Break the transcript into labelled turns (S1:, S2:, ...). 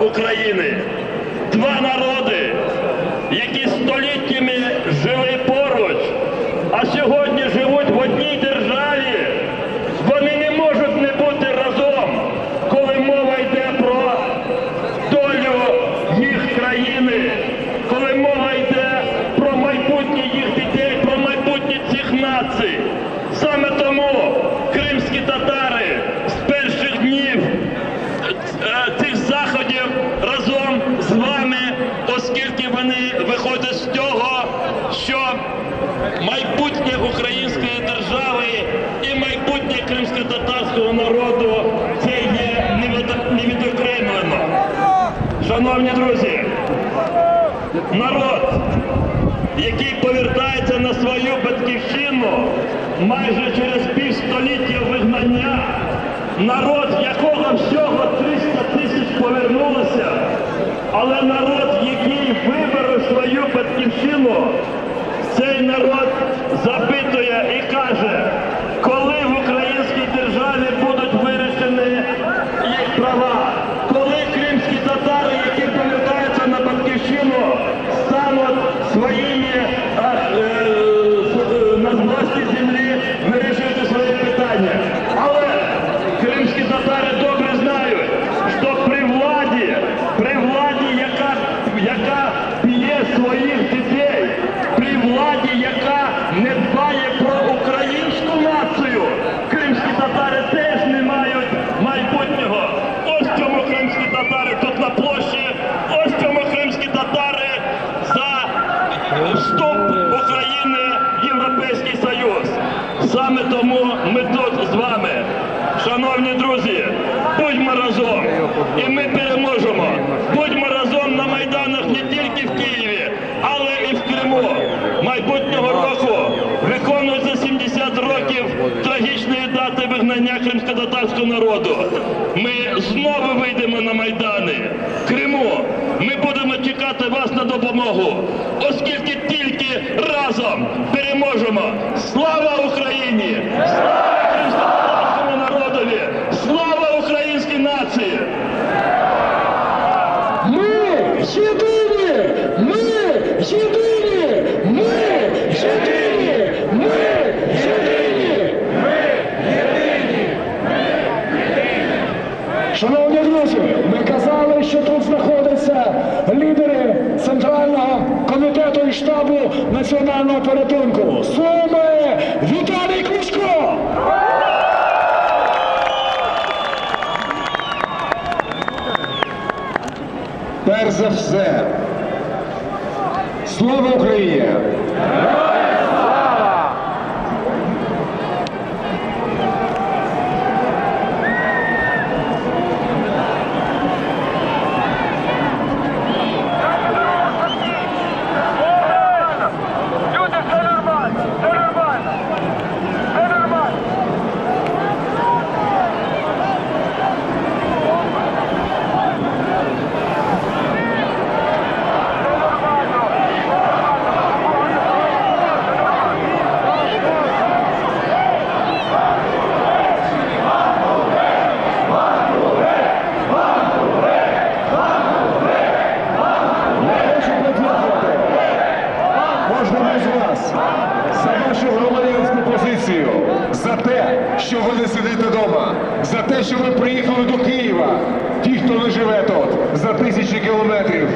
S1: України. Два народи, які століттями жили поруч, а сьогодні живуть в одній державі. Вони не можуть не бути разом, коли мова йде про долю їх країни, коли мова йде про майбутнє їх дітей, про майбутнє цих націй. Саме тому кримські татари з перших днів е, цих заходів разом з вами, вони виходять з того, що майбутнє української держави і майбутнє кримсько-татарського народу це є невідокремлено. Шановні друзі, народ, який повертається на свою батьківщину майже через півстоліття вигнання, народ, якого всього 300 тисяч повернулося, але народ, який батьківщину, цей народ запитує і каже, коли в українській України в Європейський Союз. Саме тому ми тут з вами. Шановні друзі, будьмо разом, і ми переможемо. Будьмо разом на майданах не тільки в Києві, але і в Криму. Майбутнього року виконується 70 років трагічної дати вигнання кримсько-татарського народу. Ми знову вийдемо на майдани. Криму. Ми будемо чекати вас на допомогу, оскільки тільки разом переможемо. Слава Україні! Слава кримсько-татарському народові! Слава українській нації!
S2: Ми єдині! Ми єдині! Ми єдині! Ми єдині! Шановні друзі, ми казали, що тут знаходяться лідери Центрального штабу національного порятунку. Суми Віталій Кличко!
S3: Перш за все, слава Україні! Кожному з вас за вашу громадянську позицію, за те, що ви не сидите вдома, за те, що ви приїхали до Києва, ті, хто не живе тут, за тисячі кілометрів,